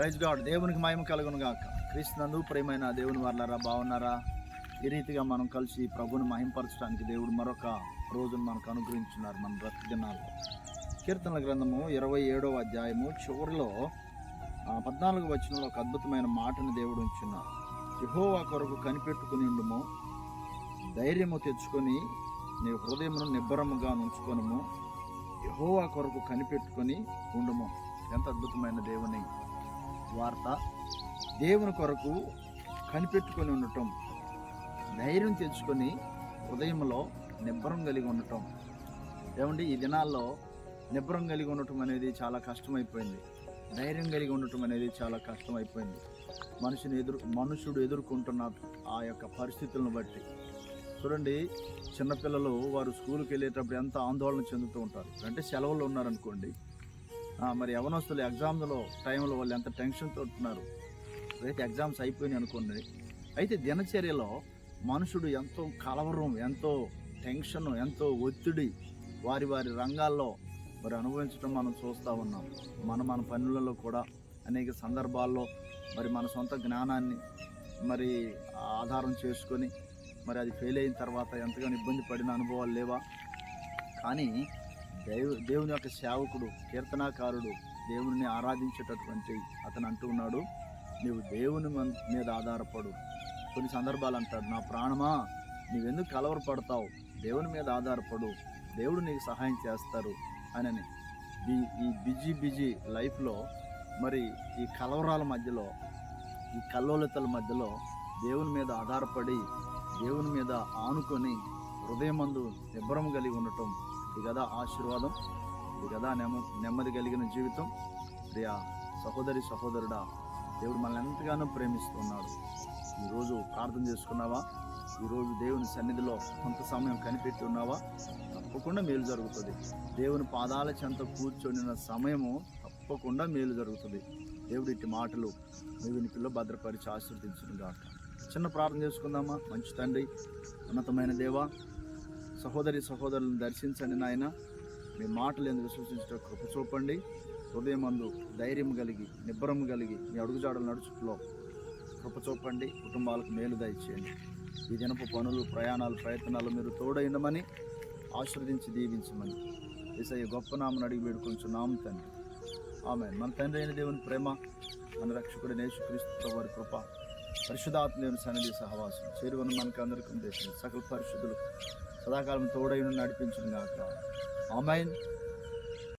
Praise God. దేవునికి మహిమ కలుగును గాక. క్రీస్తునందు ప్రేమైన దేవుని వర్లరా బాగున్నారా? ఈ రీతిగా మనం కలిసి ప్రభుని మహింపరచడానికి దేవుడు మరొక రోజును మనకు అనుగ్రహించున్నారు మన బ్రతి కీర్తనల గ్రంథము ఇరవై ఏడవ అధ్యాయము చివరిలో ఆ, పద్నాలుగు వచనంలో ఒక అద్భుతమైన మాటను దేవుడు ఉంచున్నారు. యహోవా కొరకు కనిపెట్టుకుని ఉండుము. ధైర్యము తెచ్చుకొని నీ హృదయమును నిబ్బరముగా ఉంచుకొనము యహోవా కొరకు కనిపెట్టుకొని ఉండుము. ఎంత అద్భుతమైన దేవుని వార్త దేవుని కొరకు కనిపెట్టుకొని ఉండటం ధైర్యం తెచ్చుకొని ఉదయంలో నిబ్బరం కలిగి ఉండటం. ఏమండి ఈ దినాల్లో నిబ్బరం కలిగి ఉండటం అనేది చాలా కష్టమైపోయింది. ధైర్యం కలిగి ఉండటం అనేది చాలా కష్టమైపోయింది. మనిషిని ఎదురు మనుషుడు ఎదుర్కొంటున్న ఆ యొక్క పరిస్థితులను బట్టి. చూడండి చిన్నపిల్లలు వారు స్కూల్కి వెళ్ళేటప్పుడు ఎంత ఆందోళన చెందుతూ ఉంటారు. అంటే సెలవులు ఉన్నారనుకోండి మరి యవనస్తులు ఎగ్జామ్లో టైంలో వాళ్ళు ఎంత టెన్షన్తో ఉంటున్నారు అయితే ఎగ్జామ్స్ అయిపోయినాయి అనుకోండి. అయితే దినచర్యలో మనుషుడు ఎంతో కలవరం ఎంతో టెన్షన్ ఎంతో ఒత్తిడి వారి వారి రంగాల్లో మరి అనుభవించడం మనం చూస్తూ ఉన్నాం. మన మన పనులలో కూడా అనేక సందర్భాల్లో మరి మన సొంత జ్ఞానాన్ని మరి ఆధారం చేసుకొని మరి అది ఫెయిల్ అయిన తర్వాత ఎంతగానో ఇబ్బంది పడిన అనుభవాలు లేవా? కానీ దేవు దేవుని యొక్క సేవకుడు కీర్తనాకారుడు దేవుని ఆరాధించేటటువంటి అతను అంటూ ఉన్నాడు నీవు దేవుని మీద ఆధారపడు. కొన్ని సందర్భాలు అంటాడు నా ప్రాణమా? నీవెందుకు కలవరపడతావు? దేవుని మీద ఆధారపడు. దేవుడు నీకు సహాయం చేస్తారు. అని ఈ ఈ బిజీ బిజీ లైఫ్లో మరి ఈ కలవరాల మధ్యలో ఈ కల్లోలితల మధ్యలో దేవుని మీద ఆధారపడి దేవుని మీద ఆనుకొని హృదయమందు నిబ్బరం కలిగి ఉండటం ఇది కదా ఆశీర్వాదం ఇది కదా నెమ్మ నెమ్మది కలిగిన జీవితం. ప్రియా సహోదరి సహోదరుడా దేవుడు మనల్ని ఎంతగానో ప్రేమిస్తున్నాడు. ఈరోజు ప్రార్థన చేసుకున్నావా? ఈరోజు దేవుని సన్నిధిలో కొంత సమయం కనిపెట్టి ఉన్నావా తప్పకుండా మేలు జరుగుతుంది. దేవుని పాదాల చెంత కూర్చొని సమయము తప్పకుండా మేలు జరుగుతుంది. దేవుడి ఇట్టి మాటలు మీ వినికిలో భద్రపరిచి ఆశీర్వదించును చిన్న ప్రార్థన చేసుకుందామా? మంచి తండ్రి ఉన్నతమైన దేవా సహోదరి సహోదరులను దర్శించండి నాయన. మీ మాటలు ఎందుకు సూచించడం కృప చూపండి. హృదయమందు ధైర్యం కలిగి నిబ్బరం కలిగి మీ అడుగుజాడలు నడుచుకులో కృప చూపండి. కుటుంబాలకు మేలు దయచేయండి. ఈ దినపు పనులు ప్రయాణాలు ప్రయత్నాలు మీరు తోడైండమని ఆశీర్వదించి దీవించమని ఏసయ్య గొప్ప నామను అడిగి వేడుకొంచున్నాము తండ్రి. ఆమె మన తండ్రి అయిన దేవుని ప్రేమ మన రక్షకుడు నేసుక్రీస్తు వారి కృప పరిశుధాత్మ సన్నిధి సహవాసం. చేరువను మనకి అందరికీ దేశం సకల పరిశుద్ధులు సదాకాలం తోడైన నడిపించుగాక ఆమెన్.